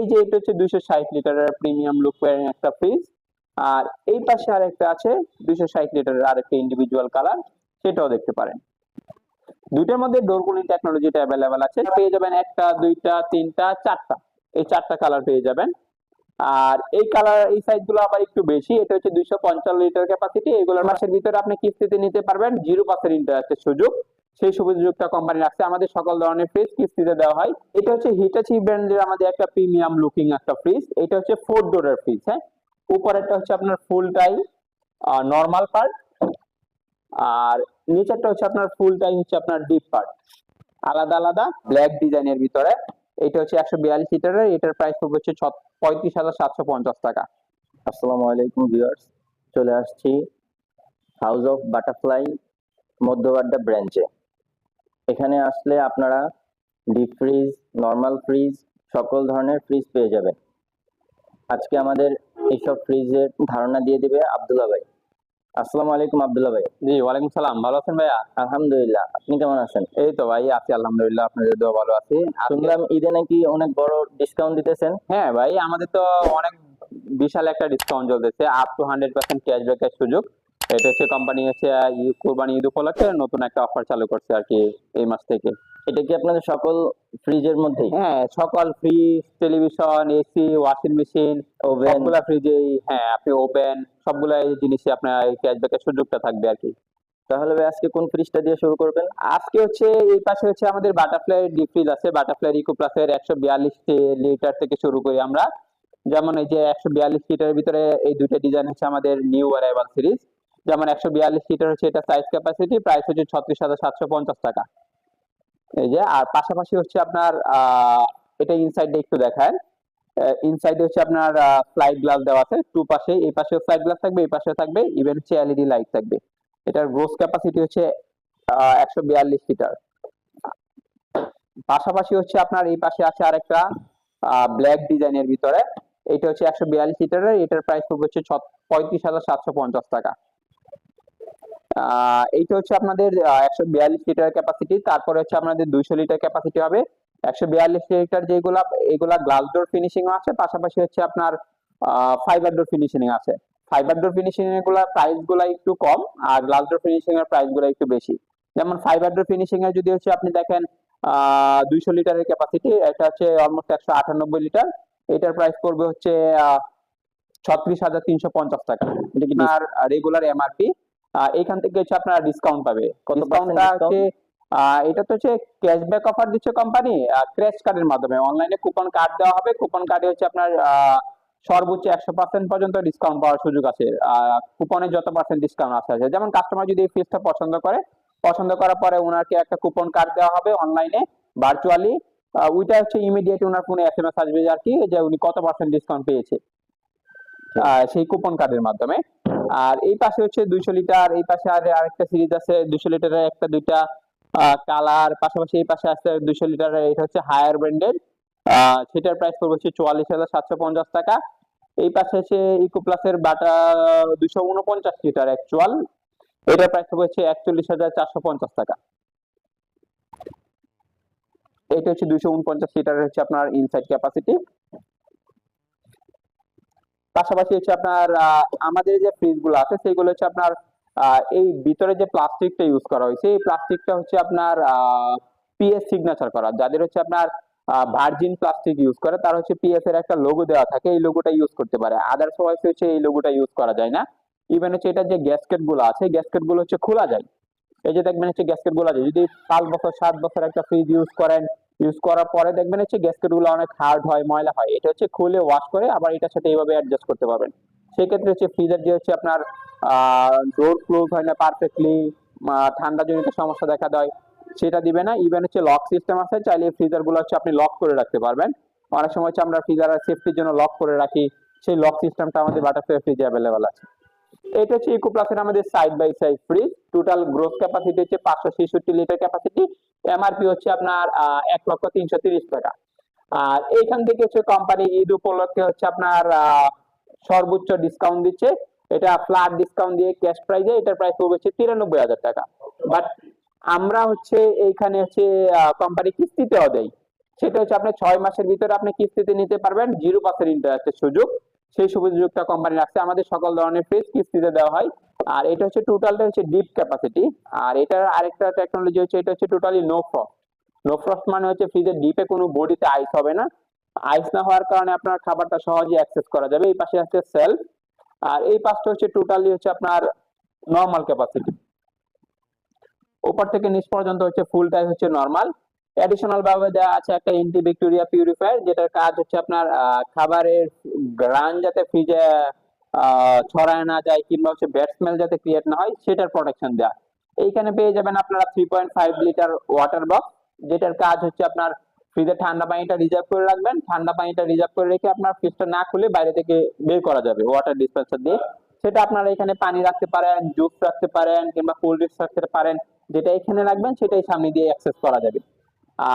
এই যে এটা হচ্ছে দুইশো ষাট লিটারের প্রিমিয়াম লুক একটা ফ্রিজ আর এই পাশে আরেকটা আছে দুইশো ষাট লিটারের আরেকটা ইন্ডিভিজুয়াল কালার সেটাও দেখতে পারেন। দুইটার মধ্যে ডোর কুলিং টেকনোলজিটা অ্যাভেলেবেল আছে, পেয়ে যাবেন একটা, দুইটা, তিনটা, চারটা। এই চারটা কালার পেয়ে যাবেন। আর এই কালার এই সাইজগুলো আবার একটু বেশি, এটা হচ্ছে দুইশো পঞ্চান্ন লিটার ক্যাপাসিটি এগুলোর মাসের ভিতরে আপনি কিস্তিতে নিতে পারবেন জিরো পার্সেন্ট ইন্টারেস্টের সুযোগ। সেই সুযোগটা কোম্পানি রাখছে। আমাদের সকল ধরনের ফ্রিজ কিস্তিতে দেওয়া হয়। এটা হচ্ছে হিটাচি ব্র্যান্ডের আমাদের একটা প্রিমিয়াম লুকিং একটা ফ্রিজ এটা হচ্ছে ফোর ডোরের ফ্রিজ হ্যাঁ? উপরেরটা হচ্ছে আপনার ফুল টাই নর্মাল পার্ট আর নিচেরটা হচ্ছে আপনার ফুল টাই হচ্ছে আপনার ডিপ পার্ট আলাদা আলাদা ব্ল্যাক ডিজাইনের ভিতরে। এটা হচ্ছে একশো বিয়াল্লিশ লিটারের এটার প্রাইস পড়বে হচ্ছে পঁয়ত্রিশ হাজার সাতশো পঞ্চাশ টাকা। আসসালামু আলাইকুম ভিউয়ার্স চলে আসছি হাউস অফ বাটারফ্লাই মধ্যবাড্ডা ব্রাঞ্চে এখানে আসলে আপনারা ডিপ ফ্রিজ নর্মাল ফ্রিজ সকল ধরনের ফ্রিজ পেয়ে যাবেন। আজকে আমাদের এইসব ফ্রিজের ধারণা দিয়ে দিবে আব্দুল্লাহ ভাই। আসসালামু আলাইকুম আব্দুল্লাহ ভাই। জি ওয়ালাইকুম সালাম। ভালো আছেন ভাইয়া? আলহামদুলিল্লাহ। আপনি কেমন আছেন? এই তো ভাই আছি আলহামদুলিল্লাহ। আপনাদের দোয়া ভালো আছি। শুনলাম ঈদে নাকি অনেক বড় ডিসকাউন্ট দিতেছেন। হ্যাঁ ভাই আমাদের তো অনেক বিশাল একটা ডিসকাউন্ট চলতেছে। আপ টু হান্ড্রেড পার্সেন্ট ক্যাশব্যাকের সুযোগ। এটা হচ্ছে কোম্পানি হচ্ছে কোরবানি ঈদ উপলক্ষে নতুন একটা অফার চালু করছে আর কি এই মাস থেকে। এটা কি আপনাদের সকল ফ্রিজের মধ্যেই? হ্যাঁ সকল fridge television AC washing machine oven সবগুলা ফ্রিজেই হ্যাঁ আপনি ওপেন সবগুলা জিনিসে আপনার ক্যাশব্যাকের সুযোগটা থাকবে আর কি। তাহলে ভাই আজকে কোন ফ্রিজটা দিয়ে শুরু করবেন? আজকে হচ্ছে এই পাশে হচ্ছে আমাদের বাটারফ্লাই ডিপ ফ্রিজ আছে বাটারফ্লাই ইকো প্লাসের একশো বিয়াল্লিশ লিটার থেকে শুরু করি আমরা। যেমন এই যে একশো বিয়াল্লিশ লিটারের ভিতরে এই দুইটা ডিজাইন হচ্ছে আমাদের নিউ অ্যারাইভাল সিরিজ যেমন একশো বিয়াল্লিশ লিটার হচ্ছে, এটা সাইজ ক্যাপাসিটি প্রাইস হচ্ছে ছত্রিশ হাজার সাতশো পঞ্চাশ টাকা। এই যে, আর পাশাপাশি হচ্ছে আপনার এটা ইনসাইডে একটু দেখায়। ইনসাইডে হচ্ছে আপনার ফ্লাইট গ্লাস দেওয়া আছে, টু পাশে, এই পাশে ফ্লাইট গ্লাস থাকবে, এই পাশে থাকবে ইভেন হচ্ছে এলইডি লাইট থাকবে। এটার গ্রোস ক্যাপাসিটি হচ্ছে একশো বিয়াল্লিশ লিটার পাশাপাশি হচ্ছে আপনার এই পাশে আছে আরেকটা ব্ল্যাক ডিজাইনের ভিতরে। এটা হচ্ছে একশো বিয়াল্লিশ লিটারের এটার প্রাইস হচ্ছে পঁয়ত্রিশ হাজার সাতশো পঞ্চাশ টাকা। এইটা হচ্ছে আপনাদের একশো বিয়াল্লিশ লিটার ক্যাপাসিটি তারপরে হচ্ছে আপনাদের দুইশো লিটার ক্যাপাসিটি হবে। একশো বিয়াল্লিশ লিটার যেগুলা এগুলা গ্লাস ডোর ফিনিশিং আছে পাশাপাশি হচ্ছে আপনার ফাইবার ডোর ফিনিশিং আছে। ফাইবার ডোর ফিনিশিং এগুলা প্রাইসগুলা একটু কম আর গ্লাস ডোর ফিনিশিং এর প্রাইসগুলা একটু বেশি। যেমন ফাইবার ডোর ফিনিশিং এর যদি হচ্ছে আপনি দেখেন দুইশো লিটারের ক্যাপাসিটি এটা হচ্ছে অলমোস্ট একশো আটানব্বই লিটার। এটার প্রাইস পড়বে হচ্ছে ছত্রিশ হাজার তিনশো পঞ্চাশ টাকা। এটা কি আর রেগুলার এমআরপি এখান থেকে হচ্ছে আপনারা ডিসকাউন্ট পাবে। কত হচ্ছে আহ, এটা তো হচ্ছে ক্যাশব্যাক অফার দিচ্ছে কোম্পানি ক্রেশ কার্ডের মাধ্যমে। অনলাইনে কুপন কার্ড দেওয়া হবে কুপন কার্ডে হচ্ছে আপনার সর্বোচ্চ একশো পার্সেন্ট পর্যন্ত ডিসকাউন্ট পাওয়ার সুযোগ আছে। কুপনে যত পার্সেন্ট ডিসকাউন্ট আছে আছে। যেমন কাস্টমার যদি এই ফিসটা পছন্দ করে পছন্দ করার পরে ওনাকে একটা কুপন কার্ড দেওয়া হবে অনলাইনে ভার্চুয়ালি ওইটা হচ্ছে ইমিডিয়েট ওনার ফোনে এস এম এস আসবে আর কি যে উনি কত পার্সেন্ট ডিসকাউন্ট পেয়েছে। আহ, সেই কুপন কার্ডের মাধ্যমে। আর এই পাশে হচ্ছে দুইশো লিটার, এই পাশে আর আরেকটা সিরিজ আছে, দুইশো লিটারের একটা দুইটা কালার, পাশাপাশি এই পাশে আছে দুইশো লিটারের, এটা হচ্ছে হায়ার ব্র্যান্ডেড সেটার প্রাইস পড়বে হচ্ছে চুয়াল্লিশ হাজার সাতশো পঞ্চাশ টাকা। এই পাশে হচ্ছে ইকো প্লাসের বাটা দুইশো উনপঞ্চাশ লিটার অ্যাকচুয়াল এটার প্রাইস পড়বে হচ্ছে একচল্লিশ হাজার চারশো পঞ্চাশ টাকা। এটা হচ্ছে দুইশো উনপঞ্চাশ লিটারের হচ্ছে আপনার ইনসাইড ক্যাপাসিটি পাশাপাশি হচ্ছে আপনার আমাদের যে ফ্রিজগুলো আছে, সেগুলো হচ্ছে আপনার এই ভিতরে যে প্লাস্টিকটা ইউজ করা হয়েছে এই প্লাস্টিকটা হচ্ছে আপনার পিএস সিগনেচার করা। যাদের হচ্ছে আপনার ভার্জিন প্লাস্টিক ইউজ করে, তার হচ্ছে পিএস এর একটা লোগো দেওয়া থাকে, এই লোগোটা ইউজ করতে পারে। আদার্স ওয়াইজ হচ্ছে এই লোগোটা ইউজ করা যায় না। ইভেন হচ্ছে এটা যে গ্যাসকেটগুলো আছে গ্যাসকেটগুলো হচ্ছে খোলা যায়। এই যে দেখবেন হচ্ছে গ্যাসকেটগুলো আছে, যদি পাঁচ বছর, সাত বছর একটা ফ্রিজ ইউজ করেন ইউজ করার পরে দেখবেন হচ্ছে গ্যাসকেটগুলো অনেক হার্ড হয়, ময়লা হয়। এটা হচ্ছে খুলে ওয়াশ করে আবার এটার সাথে এইভাবে অ্যাডজাস্ট করতে পারবেন। সেক্ষেত্রে হচ্ছে ফ্রিজের যে হচ্ছে আপনার ডোর ক্লোজ হয় না পারফেক্টলি ঠান্ডা জনিত সমস্যা দেখা দেয়, সেটা দিবে না। ইভেন হচ্ছে লক সিস্টেম আছে, চাইলে ফ্রিজারগুলো হচ্ছে আপনি লক করে রাখতে পারবেন। অনেক সময় হচ্ছে আমরা ফ্রিজার সেফটির জন্য লক করে রাখি, সেই লক সিস্টেমটা আমাদের বাটারফ্লাই ফ্রিজে অ্যাভেলেবেল আছে। এটা হচ্ছে ইকো প্লাসের আমাদের side by side fridge total gross capacity হচ্ছে পাঁচশো ছেষট্টি লিটার ক্যাপাসিটি এমআরপি হচ্ছে আপনার এক লক্ষ তিনশো তিরিশ টাকা। আর এইখান থেকে হচ্ছে কোম্পানি ঈদ উপলক্ষে হচ্ছে আপনার সর্বোচ্চ ডিসকাউন্ট দিচ্ছে। এটা ফ্ল্যাট ডিসকাউন্ট দিয়ে ক্যাশ প্রাইজে এটার প্রাইস পড়বে হচ্ছে তিরানব্বই হাজার টাকা। বাট আমরা হচ্ছে এইখানে হচ্ছে কোম্পানি কিস্তিতেও দেয় সেটা হচ্ছে আপনি ছয় মাসের ভিতরে আপনি কিস্তিতে নিতে পারবেন, জিরো পার্সেন্ট ইন্টারেস্টের সুযোগ। সেই সুযোগটা কোম্পানি রাখছে। আমাদের সকল ধরনের ফ্রিজ কিস্তিতে দেওয়া হয়। আর এটা হচ্ছে টোটালটা হচ্ছে ডিপ ক্যাপাসিটি আর এটার আরেকটা টেকনোলজি হচ্ছে, এটা হচ্ছে totally no frost no frost মানে হচ্ছে ফ্রিজের ডিপে কোনো বডিতে আইস হবে না। আইস না হওয়ার কারণে আপনার খাবারটা সহজে অ্যাক্সেস করা যাবে। এই পাশে আছে সেলফ আর এই পাশটা হচ্ছে টোটালি হচ্ছে আপনার নর্মাল ক্যাপাসিটি উপর থেকে নিচ পর্যন্ত হচ্ছে ফুলটাই হচ্ছে নর্মাল অ্যাডিশনাল ভাবে দেওয়া আছে একটা এন্টি ব্যাকটেরিয়া পিউরিফায়ার যেটার কাজ হচ্ছে আপনার খাবারের গ্রান যাতে ফ্রিজে ছড়ায় না যায় কিংবা হচ্ছে ব্যাড স্মেল যাতে ক্রিয়েট না হয়, সেটার প্রোটেকশন দেওয়া এইখানে পেয়ে যাবেন আপনারা three point five litre water box যেটার কাজ হচ্ছে আপনার ফ্রিজে ঠান্ডা পানিটা রিজার্ভ করে রাখবেন। ঠান্ডা পানিটা রিজার্ভ করে রেখে আপনার ফ্রিজটা না খুলে বাইরে থেকে বের করা যাবে ওয়াটার ডিসপেন্সার দিয়ে। সেটা আপনারা এখানে পানি রাখতে পারেন জুস রাখতে পারেন কিংবা কোল্ড ড্রিঙ্কস রাখতে পারেন, যেটা এখানে রাখবেন, সেটাই সামনে দিয়ে অ্যাক্সেস করা যাবে।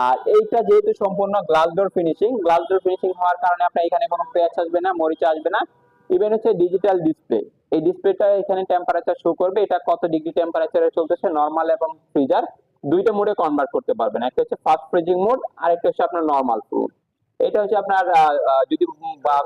আর এইটা যেহেতু সম্পূর্ণ glass door finishing glass door finishing হওয়ার কারণে আপনার এখানে কোনো প্যাচ আসবে না, মরিচা আসবে না। ইভেন হচ্ছে ডিজিটাল ডিসপ্লে এই ডিসপ্লেটা এখানে টেম্পারেচার শো করবে। এটা কত ডিগ্রি টেম্পারেচারে চলতেছে? নর্মাল এবং ফ্রিজার দুইটা মোডে কনভার্ট করতে পারবেন। একটা হচ্ছে ফাস্ট ফ্রিজিং মোড আর একটা হচ্ছে আপনার নর্মাল মোড এটা হচ্ছে আপনার যদি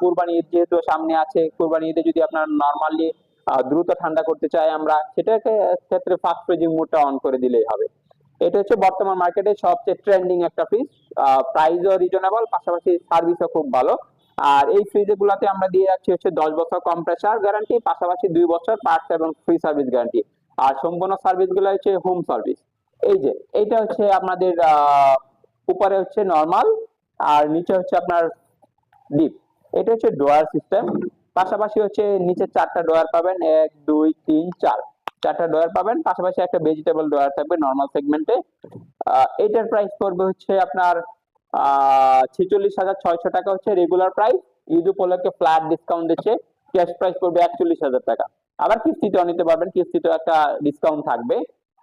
কুরবানি ঈদ যেহেতু সামনে আছে, কুরবানি ঈদে যদি আপনার নর্মালি দ্রুত ঠান্ডা করতে চাই আমরা, সেটাকে, ক্ষেত্রে ফাস্ট ফ্রিজিং মোডটা অন করে দিলেই হবে। এটা হচ্ছে বর্তমান মার্কেটে সবচেয়ে ট্রেন্ডিং একটা ফ্রিজ প্রাইসও রিজনেবল পাশাপাশি সার্ভিসও খুব ভালো। আর এই ফ্রিজ গুলাতে আমরা দিয়ে রাখছি হচ্ছে দশ বছর কম্প্রেসার গ্যারান্টি পাশাপাশি দুই বছর পার্টস এবং ফ্রি সার্ভিস গ্যারান্টি আর সম্পূর্ণ সার্ভিসগুলো হচ্ছে হোম সার্ভিস এই যে, এইটা হচ্ছে আপনাদের উপরে হচ্ছে নর্মাল আর নিচে হচ্ছে আপনার ডিপ এটা হচ্ছে ডোয়ার সিস্টেম পাশাপাশি হচ্ছে নিচে চারটা ডোয়ার পাবেন, এক, দুই, তিন, চার। চারটা ডোয়ার পাবেন, পাশাপাশি একটা ভেজিটেবল ডোয়ার থাকবে নর্মাল সেগমেন্টে এটার প্রাইস পড়বে হচ্ছে আপনার ছেচল্লিশ হাজার ছয়শো টাকা হচ্ছে রেগুলার প্রাইস ঈদ উপলক্ষে ফ্ল্যাট ডিসকাউন্ট দিচ্ছে ক্যাশ প্রাইস পড়বে একচল্লিশ হাজার টাকা। আবার কিস্তিতেও নিতে পারবেন কিস্তিতেও একটা ডিসকাউন্ট থাকবে।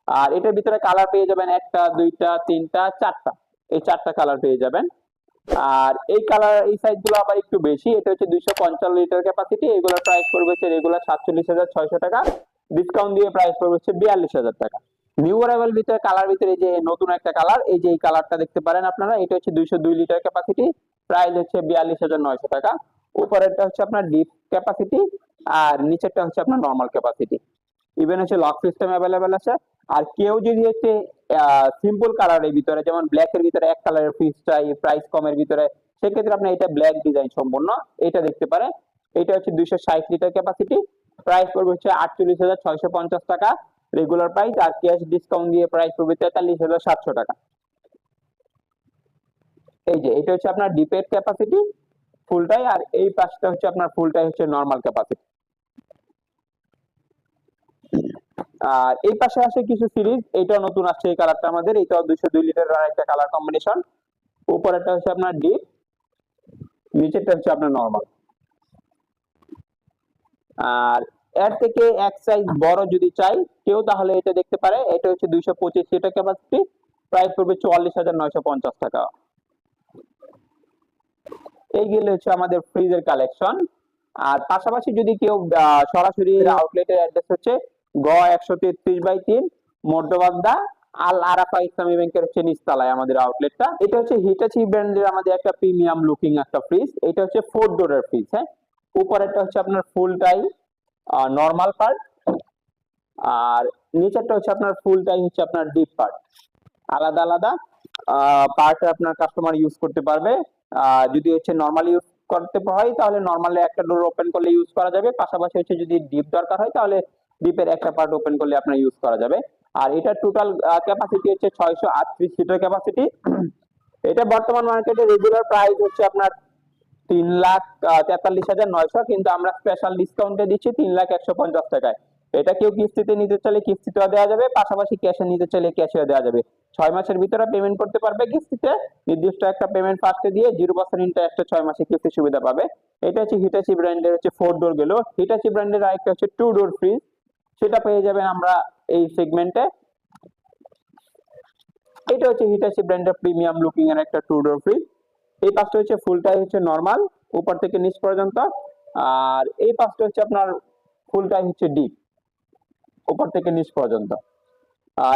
আর এটার ভিতরে কালার পেয়ে যাবেন একটা, দুইটা, তিনটা, চারটা। এই চারটা কালার পেয়ে যাবেন। আর এই কালার এই সাইজগুলো আবার একটু বেশি, এটা হচ্ছে দুইশো পঞ্চান্ন লিটার ক্যাপাসিটি এগুলোর প্রাইস পড়বে হচ্ছে রেগুলার সাতচল্লিশ হাজার ছয়শো টাকা। ডিসকাউন্ট দিয়ে প্রাইস পড়বে হচ্ছে বিয়াল্লিশ হাজার টাকা। নিউ অ্যারাইভাল ভিতরে কালার ভিতরে যে নতুন একটা কালার এই যে কালারটা দেখতে পারেন আপনারা, এটা হচ্ছে দুইশো দুই লিটার ক্যাপাসিটি প্রাইস হচ্ছে বিয়াল্লিশ হাজার নয়শো টাকা। উপরেরটা হচ্ছে আপনার ডিপ ক্যাপাসিটি আর নিচেরটা হচ্ছে আপনার নর্মাল ক্যাপাসিটি ইভেন হচ্ছে লক সিস্টেম অ্যাভেলেবেল আছে। আর কেউ যদি হচ্ছে সিম্পল কালারের ভিতরে, যেমন ব্ল্যাক এর ভিতরে এক কালারের ফ্রিজ চাই প্রাইস কমের ভিতরে, সেক্ষেত্রে আপনি এটা ব্ল্যাক ডিজাইন সম্পূর্ণ, এটা দেখতে পারেন। এটা হচ্ছে দুইশো ষাট লিটার ক্যাপাসিটি প্রাইস পড়বে হচ্ছে আটচল্লিশ হাজার ছয়শো পঞ্চাশ টাকা। রেগুলার প্রাইস আর ক্যাশ ডিসকাউন্ট দিয়ে প্রাইস পড়বে তেতাল্লিশ হাজার সাতশো টাকা। এই যে, এটা হচ্ছে আপনার ডিপের ক্যাপাসিটি ফুলটাই আর এই পাশটা হচ্ছে আপনার ফুলটাই হচ্ছে নর্মাল ক্যাপাসিটি আর এই পাশে আসে কিছু সিরিজ এটা নতুন আসছে এই কালারটা আমাদের, এটাও দুইশো দুই লিটার একটা কালার কম্বিনেশন উপরেরটা হচ্ছে আপনার ডিপ নিচেরটা হচ্ছে আপনার নর্মাল আর এর থেকে এক সাইজ বড় যদি চাই, কেউ তাহলে এটা দেখতে পারে, এটা হচ্ছে দুইশো পঁচিশ লিটার ক্যাপাসিটি প্রাইস পড়বে চুয়াল্লিশ হাজার নয়শো পঞ্চাশ টাকা। এইগুলো হচ্ছে আমাদের ফ্রিজের কালেকশন আর পাশাপাশি যদি কেউ সরাসরি আউটলেটের অ্যাড্রেস হচ্ছে গ একশো তেত্রিশ বাই তিন মধ্যবাগদা আল আরাফা ইসলামী ব্যাংকের হচ্ছে নিচতলায় আমাদের আউটলেটটা এটা হচ্ছে হিটাচি ব্র্যান্ডের আমাদের একটা প্রিমিয়াম লুকিং একটা ফ্রিজ এটা হচ্ছে ফোর ডোরের ফ্রিজ হ্যাঁ? উপরেরটা হচ্ছে আপনার ফুলটাই নর্মাল পার্ট আর নিচেরটা হচ্ছে আপনার ফুলটাই হচ্ছে আপনার ডিপ পার্ট আলাদা আলাদা পার্ট আপনার কাস্টমার ইউজ করতে পারবে যদি হচ্ছে নর্মালি ইউজ করতে হয় তাহলে নর্মালি একটা ডোর ওপেন করলে ইউজ করা যাবে, পাশাপাশি হচ্ছে যদি ডিপ দরকার হয় তাহলে ডিপের একটা পার্ট ওপেন করলে আপনার ইউজ করা যাবে। আর এটা টোটাল ক্যাপাসিটি হচ্ছে ছয়শো আটত্রিশ লিটার ক্যাপাসিটি এটা বর্তমান মার্কেটে রেগুলার প্রাইস হচ্ছে আপনার তিন লাখ তেতাল্লিশ হাজার নয়শো, কিন্তু আমরা স্পেশাল ডিসকাউন্টে দিচ্ছি তিন লাখ একশো পঞ্চাশ টাকায়। এটা কেউ কিস্তিতে নিতে চাইলে কিস্তিতেও দেওয়া যাবে, পাশাপাশি ক্যাশে নিতে চাইলে ক্যাশেও দেওয়া যাবে। ছয় মাসের ভিতরে পেমেন্ট করতে পারবে কিস্তিতে, নির্দিষ্ট একটা পেমেন্ট ফার্স্টে দিয়ে জিরো পার্সেন্ট ইন্টারেস্টে ছয় মাসে কিস্তি সুবিধা পাবে। এটা হচ্ছে হিটাচি ব্র্যান্ডের হচ্ছে ফোর ডোর গেল। হিটাচি ব্র্যান্ডের আরেকটা হচ্ছে টু ডোর ফ্রিজ সেটা পেয়ে যাবেন আমরা এই সেগমেন্টে এটা হচ্ছে হিটাচি ব্র্যান্ডের প্রিমিয়াম লুকিং এর একটা টু ডোর ফ্রিজ এই পাশটা হচ্ছে ফুলটাই হচ্ছে নর্মাল উপর থেকে নিচ পর্যন্ত। আর এই পাশটা হচ্ছে আপনার ফুলটাই হচ্ছে ডিপ উপর থেকে নিচ পর্যন্ত।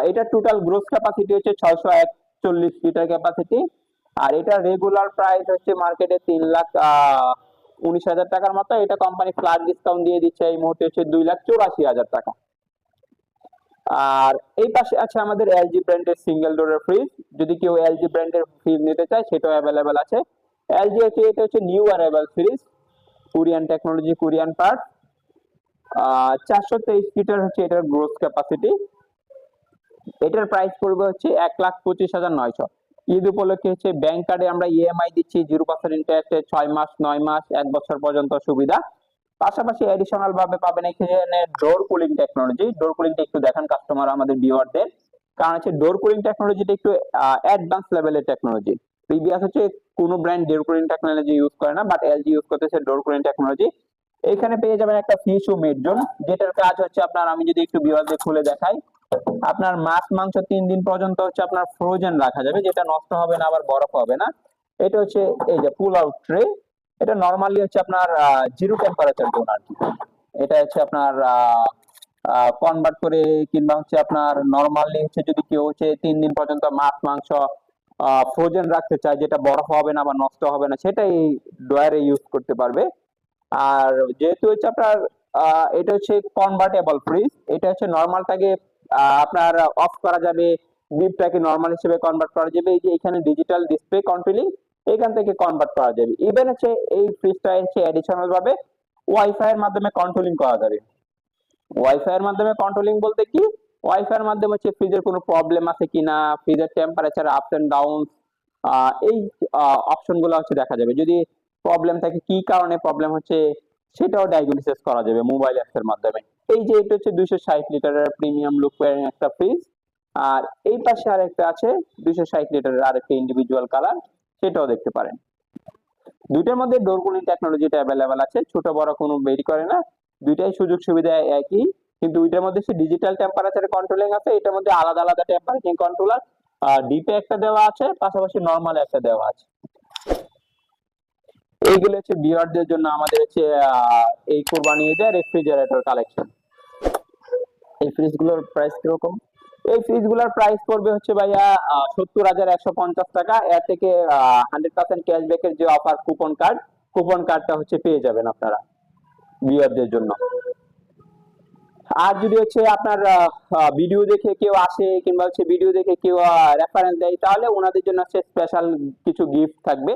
এটা টোটাল গ্রোস ক্যাপাসিটি হচ্ছে ছয়শো একচল্লিশ লিটার ক্যাপাসিটি আর এটা রেগুলার প্রাইস হচ্ছে মার্কেটে তিন লাখ উনিশ হাজার টাকার মতো। এটা কোম্পানি ফ্ল্যাট ডিসকাউন্ট দিয়ে দিচ্ছে, এই মুহূর্তে হচ্ছে দুই লাখ চৌরাশি হাজার টাকা। আর এই পাশে আছে আমাদের এলজি ব্র্যান্ডের সিঙ্গেল ডোরের ফ্রিজ যদি কেউ এলজি ব্র্যান্ডের ফ্রিজ নিতে চায়, সেটাও অ্যাভেলেবেল আছে। এলজি হচ্ছে এটা হচ্ছে new arrival fridge Korean technology Korean part চারশো তেইশ লিটার হচ্ছে এটার গ্রোথ ক্যাপাসিটি এটার প্রাইস পড়বে হচ্ছে এক লাখ পঁচিশ হাজার নয়শো। ঈদ উপলক্ষে হচ্ছে ব্যাংক কার্ডে আমরা ইএমআই দিচ্ছি জিরো পার্সেন্ট ইন্টারেস্টে ছয় মাস, নয় মাস, এক বছর পর্যন্ত সুবিধা। পাশাপাশি এডিশনাল ভাবে পাবেন এখানে ডোর কুলিং টেকনোলজি ডোর কুলিংটা একটু দেখান কাস্টমার আমাদের ভিউয়ারদের কারণ হচ্ছে ডোর কুলিং টেকনোলজিটা একটু অ্যাডভান্স লেভেলের টেকনোলজি প্রিভিয়াস হচ্ছে কোনো brand door cooling technology use করে না বাট এলজি ইউজ করতেছে ডোর কুলিং টেকনোলজি এখানে পেয়ে যাবেন একটা ফিশু মিড জোন যেটার কাজ হচ্ছে আপনার, আমি যদি একটু ভিউয়ারদের খুলে দেখাই, আপনার মাছ, মাংস তিন দিন পর্যন্ত হচ্ছে আপনার ফ্রোজেন রাখা যাবে, যেটা নষ্ট হবে না, আবার বরফ হবে না। এটা হচ্ছে এই যে পুল আউট ট্রে এটা নর্মালি হচ্ছে আপনার জিরো টেম্পারেচার জোন আর কি। এটা হচ্ছে আপনার কনভার্ট করে কিংবা হচ্ছে আপনার নর্মালি হচ্ছে যদি কেউ হচ্ছে তিন দিন পর্যন্ত মাছ, মাংস ফ্রোজেন রাখতে চায়, যেটা বরফ হবে না বা নষ্ট হবে না সেটা এই ড্রয়ারে ইউজ করতে পারবে। আর যেহেতু হচ্ছে আপনার এটা হচ্ছে কনভার্টেবল ফ্রিজ এটা হচ্ছে নর্মালটাকে আপনার অফ করা যাবে বিপটাকে নর্মাল হিসেবে কনভার্ট করা যাবে। এই যে এখানে ডিজিটাল ডিসপ্লে কন্ট্রোলিং এখান থেকে কনভার্ট করা যাবে। ইভেন হচ্ছে এই ফ্রিজটা হচ্ছে অ্যাডিশনাল ভাবে ওয়াইফাই এর মাধ্যমে কন্ট্রোলিং করা যাবে। ওয়াইফাই এর মাধ্যমে কন্ট্রোলিং বলতে কি? ওয়াইফাই এর মাধ্যমে হচ্ছে ফ্রিজের কোনো প্রবলেম আছে কিনা ফ্রিজের টেম্পারেচার আপস এন্ড ডাউন এই অপশনগুলো হচ্ছে দেখা যাবে। যদি প্রবলেম থাকে, কি কারণে প্রবলেম হচ্ছে, সেটাও ডায়াগনোসিস করা যাবে মোবাইল অ্যাপস এর মাধ্যমে। এই যে এটা হচ্ছে দুইশো ষাট লিটারের প্রিমিয়াম লুক একটা ফ্রিজ আর এই পাশে আরেকটা আছে, দুইশো ষাট লিটারের আরেকটা ইন্ডিভিজুয়াল কালার সেটাও দেখতে পারেন। দুইটার মধ্যে ডোর কুলিং টেকনোলজিটা অ্যাভেলেবেল আছে, ছোট বড় কোনো বেরি করে না। দুইটাই সুযোগ সুবিধা একই, কিন্তু দুইটার মধ্যে সে ডিজিটাল টেম্পারেচার কন্ট্রোলিং আছে, এটার মধ্যে আলাদা আলাদা টেম্পারেচার কন্ট্রোলার ডিপে একটা দেওয়া আছে, পাশাপাশি নর্মাল একটা দেওয়া আছে। এইগুলো হচ্ছে বিয়ারদের জন্য আমাদের হচ্ছে এই কোরবানি ঈদে রেফ্রিজারেটর কালেকশন এই ফ্রিজগুলোর প্রাইস কীরকম? এই ফ্রিজগুলার প্রাইস পড়বে হচ্ছে ভাইয়া সত্তর হাজার একশো পঞ্চাশ টাকা। এর থেকে হান্ড্রেড পার্সেন্ট ক্যাশব্যাকের যে অফার কুপন কার্ড কুপন কার্ডটা হচ্ছে পেয়ে যাবেন আপনারা বিয়ারদের জন্য। আর যদি হচ্ছে আপনার ভিডিও দেখে কেউ আসে কিংবা হচ্ছে ভিডিও দেখে কেউ রেফারেন্স দেয়, তাহলে ওনাদের জন্য হচ্ছে স্পেশাল কিছু গিফট থাকবে।